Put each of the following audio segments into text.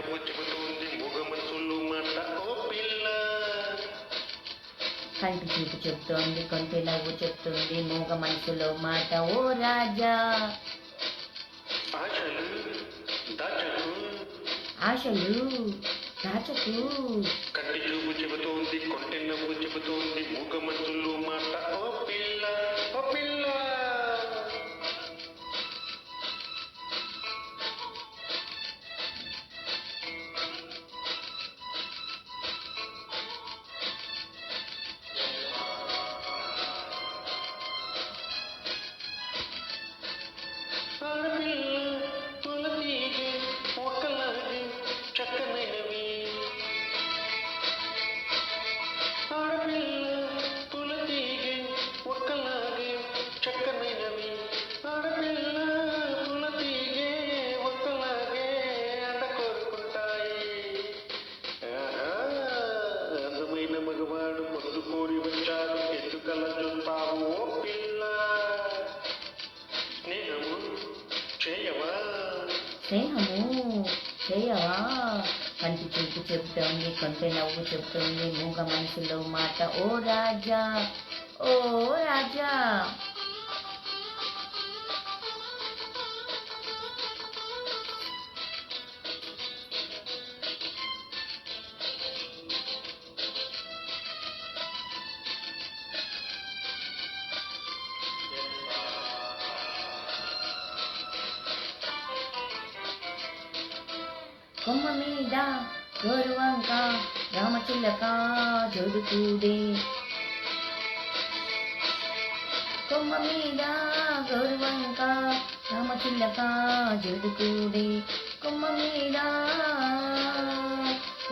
నవ్వు చెబుతోంది మూగ మనసులు మాట. ఓ పిల్ల. కంటి చూపు చెప్తోంది కొంటి నవ్వు చెప్తుంది మూగ మనసులో మాట. ఓ రాజా. ఆశలు దాచకు. ఆశలు దాచకు. కంటి చూపు చెబుతోంది కొంటె నవ్వు చెబుతోంది మూగ స్నేహము చేయవా కంటి చూపు చెప్తోంది కొంత నవ్వు చెప్తుంది మూగ మనసులో మాట ఓ రాజా ఓ రాజా కొమ్మ మీద గోరువంక రామచిల్లక జోడుతూడే. కొమ్మ మీద గోరువంక రామచిల్లక జోడుతూడే. కొమ్మ మీద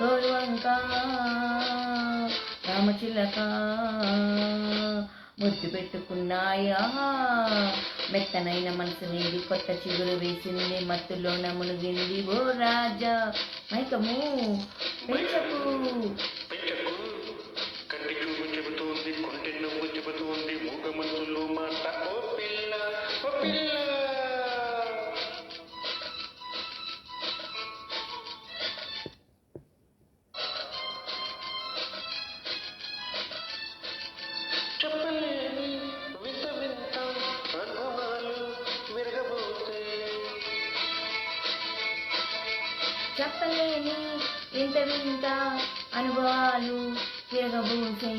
గోరువంక రామచిల్లక ముద్దు పెట్టుకున్నాయా మెత్తనైన మనసు నీది కొత్త చిగురు వేసింది మత్తులోన మునిగింది ఓ రాజా. మైకము పెంచకు. చెప్పలేని వింత వింత అనుభవాలు తిరగబూసే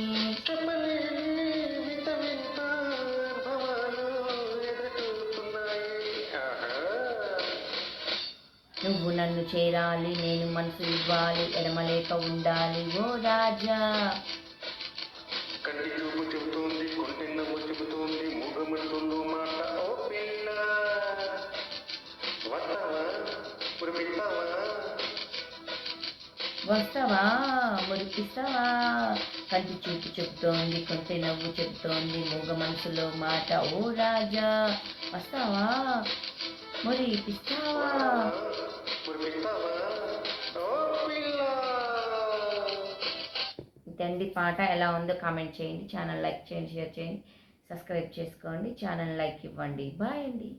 నువ్వు నన్ను చేరాలి నేను మనసు ఇవ్వాలి ఎడమలేక ఉండాలి ఓ రాజా. వస్తావా? మురిపిస్తావా కంటి చూపు చెప్తోంది కొంచె నవ్వు చెప్తోంది మూగ మనసులో మాట ఓ రాజా. వస్తావా? మురిపిస్తావా ఇదండి పాట. ఎలా ఉందో కామెంట్ చేయండి. ఛానల్ లైక్ చేయండి షేర్ చేయండి సబ్స్క్రైబ్ చేసుకోండి ఛానల్ లైక్ ఇవ్వండి. బాయ్ అండి.